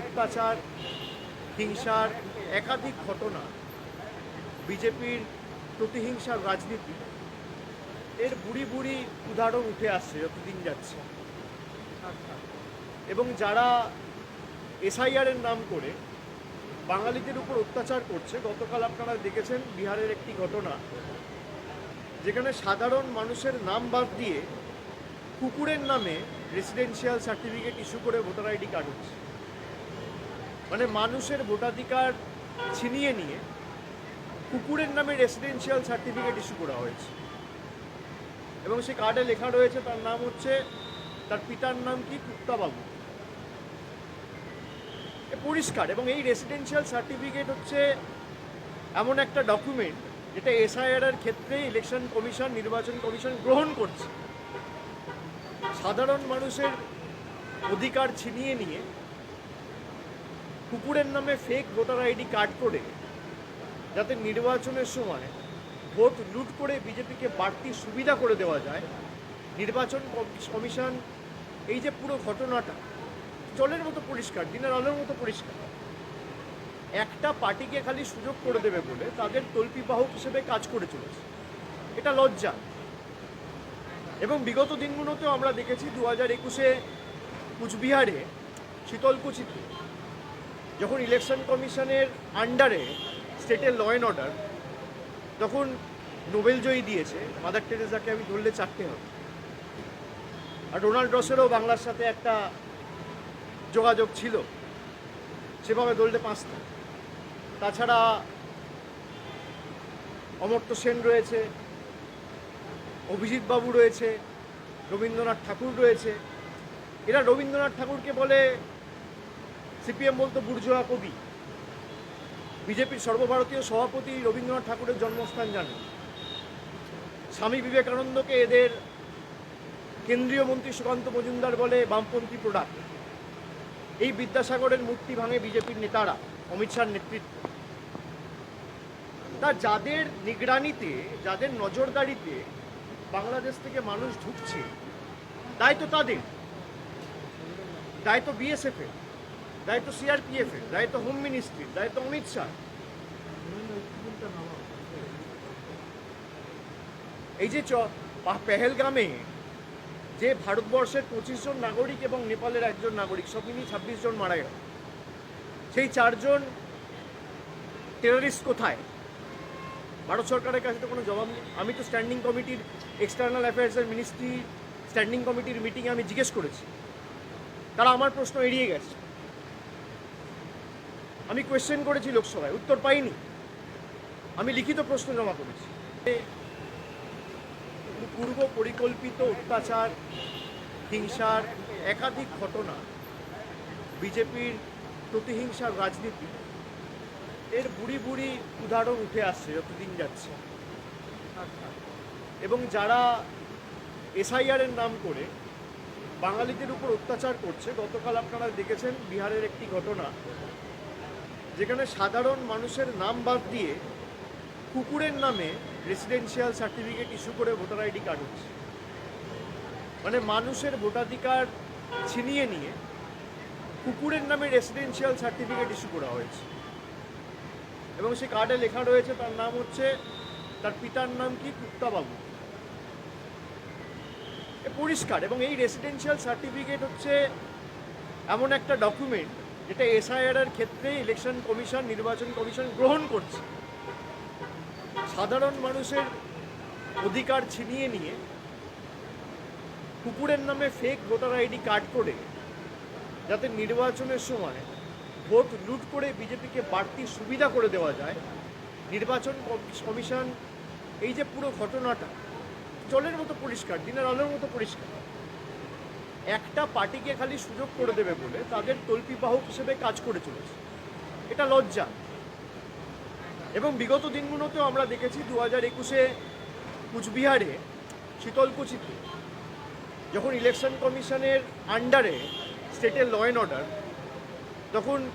অত্যাচার, হিংসার একাধিক ঘটনা বিজেপির প্রতিহিংসার রাজনীতি। এর বুড়ি বুড়ি উদাহরণ উঠে আসছে যতদিন যাচ্ছে। এবং যারা এসআইআর এর নাম করে বাঙালিদের উপর অত্যাচার করছে, গতকাল আপনারা দেখেছেন বিহারের একটি ঘটনা। যেখানে সাধারণ মানুষের নাম বাদ দিয়ে কুকুরের নামে রেসিডেন্সিয়াল সার্টিফিকেট ইস্যু করে ভোটার আইডি কার্ড হচ্ছে। মানে মানুষের ভোটাধিকার ছিনিয়ে নিয়ে কুকুরের নামে রেসিডেন্সিয়াল সার্টিফিকেট ইস্যু করা হয়েছে। এবং সেই কার্ডে লেখা রয়েছে, তার নাম হচ্ছে, তার পিতার নাম কি? কুত্তাবাবু এ পরিষ্কার। এবং এই রেসিডেন্সিয়াল সার্টিফিকেট হচ্ছে এমন একটা ডকুমেন্ট যেটা এসআইআর ক্ষেত্রে ইলেকশন কমিশন নির্বাচন কমিশন গ্রহণ করছে। সাধারণ মানুষের অধিকার ছিনিয়ে নিয়ে কুকুরের নামে ফেক ভোটার আইডি কার্ড করে যাতে নির্বাচনের সময় ভোট লুট করে বিজেপিকে বাড়তি সুবিধা করে দেওয়া যায়, নির্বাচন কমিশন এই যে পুরো ঘটনাটা, জলের মতো পরিষ্কার, দিনের আলোর মতো পরিষ্কার। একটা পার্টিকে খালি সুযোগ করে দেবে বলে তাদের তল্পিবাহক হিসেবে কাজ করে চলেছে। এটা লজ্জা। এবং বিগত দিনগুলোতেও আমরা দেখেছি, দু হাজার একুশে কুচবিহারে শীতলকুচিতে যখন ইলেকশন কমিশনের আন্ডারে স্টেটের ল অ্যান্ড অর্ডার তখন নোবেল জয়ী দিয়েছে মাদার টেরেজাকে আমি ধরলে চারটে হবে। আর ডোনাল্ড রসেরও বাংলার সাথে একটা যোগাযোগ ছিল, সেভাবে ধরলে পাঁচটা। তাছাড়া অমর্ত্য সেন রয়েছে, অভিজিৎ বাবু রয়েছে, রবীন্দ্রনাথ ঠাকুর রয়েছে। এরা রবীন্দ্রনাথ ঠাকুরকে বলে সিপিএম বলতো বুর্জোয়া কবি। বিজেপির সর্বভারতীয় সভাপতি রবীন্দ্রনাথ ঠাকুরের জন্মস্থান জানেন। স্বামী বিবেকানন্দকে এদের কেন্দ্রীয় মন্ত্রী সুকান্ত মজুমদার বলে বামপন্থী প্রোডাক্ট এই বিদ্যাসাগরের মূর্তি ভাঙে বিজেপির নেতারা, অমিত শাহর নেতৃত্ব। তা যাদের নিগরানিতে, যাদের নজরদারিতে বাংলাদেশ থেকে মানুষ ঢুকছে, দায়িত্ব তাদের। দায়িত্ব বিএসএফ এর দায়িত্ব সিআরপিএফ এর, দায়িত্ব হোম মিনিস্ট্রির দায়িত্ব অমিত শাহ। এই যে পেহেলগামে যে ভারতবর্ষের পঁচিশ জন নাগরিক এবং নেপালের একজন নাগরিক, সব মিলিয়ে ছাব্বিশ জন মারা গেল। সেই চারজন টেররিস্ট কোথায়? ভারত সরকারের কাছে তো কোনো জবাব নেই। আমি তো স্ট্যান্ডিং কমিটির এক্সটার্নাল অ্যাফেয়ার্সের মিনিস্ট্রি স্ট্যান্ডিং কমিটির মিটিংয়ে আমি জিজ্ঞেস করেছি। তারা আমার প্রশ্ন এড়িয়ে গেছে। আমি কোয়েশ্চেন করেছি লোকসভায়, উত্তর পাইনি। আমি লিখিত প্রশ্ন জমা করেছি। পূর্ব পরিকল্পিত অত্যাচার, হিংসার একাধিক ঘটনা, বিজেপির প্রতিহিংসার রাজনীতি, এর বুড়ি বুড়ি উদাহরণ উঠে আসছে, যতদিন যাচ্ছে। এবং যারা এসআইআরের নাম করে বাঙালিদের উপর অত্যাচার করছে, গতকাল আপনারা দেখেছেন বিহারের একটি ঘটনা। যেখানে সাধারণ মানুষের নাম বাদ দিয়ে কুকুরের নামে রেসিডেন্সিয়াল সার্টিফিকেট ইস্যু করে ভোটার আইডি কার্ড হচ্ছে। মানে মানুষের ভোটাধিকার ছিনিয়ে নিয়ে কুকুরের নামে রেসিডেন্সিয়াল সার্টিফিকেট ইস্যু করা হয়েছে। এবং সেই কার্ডে লেখা রয়েছে, তার নাম হচ্ছে, তার পিতার নাম কি? কুত্তাবাবু। পরিষ্কার। এবং এই রেসিডেন্সিয়াল সার্টিফিকেট হচ্ছে এমন একটা ডকুমেন্ট যেটা এসআইআর ক্ষেত্রে ইলেকশন কমিশন নির্বাচন কমিশন গ্রহণ করছে। সাধারণ মানুষের অধিকার ছিনিয়ে নিয়ে কুকুরের নামে ফেক ভোটার আইডি কার্ড করে যাতে নির্বাচনের সময় ভোট লুট করে বিজেপিকে বাড়তি সুবিধা করে দেওয়া যায়, নির্বাচন কমিশন এই যে পুরো ঘটনাটা, জলের মতো পরিষ্কার, দিনের আলোর মতো পরিষ্কার। একটা পার্টিকে খালি সুযোগ করে দেবে বলে তাদের তল্পিবাহক হিসেবে কাজ করে চলেছে। এটা লজ্জা। এবং বিগত দিনগুলোতেও আমরা দেখেছি দু হাজার একুশে কুচবিহারে, শীতলকুচিতে, যখন ইলেকশন কমিশনের আন্ডারে স্টেটের ল অ্যান্ড অর্ডার তখন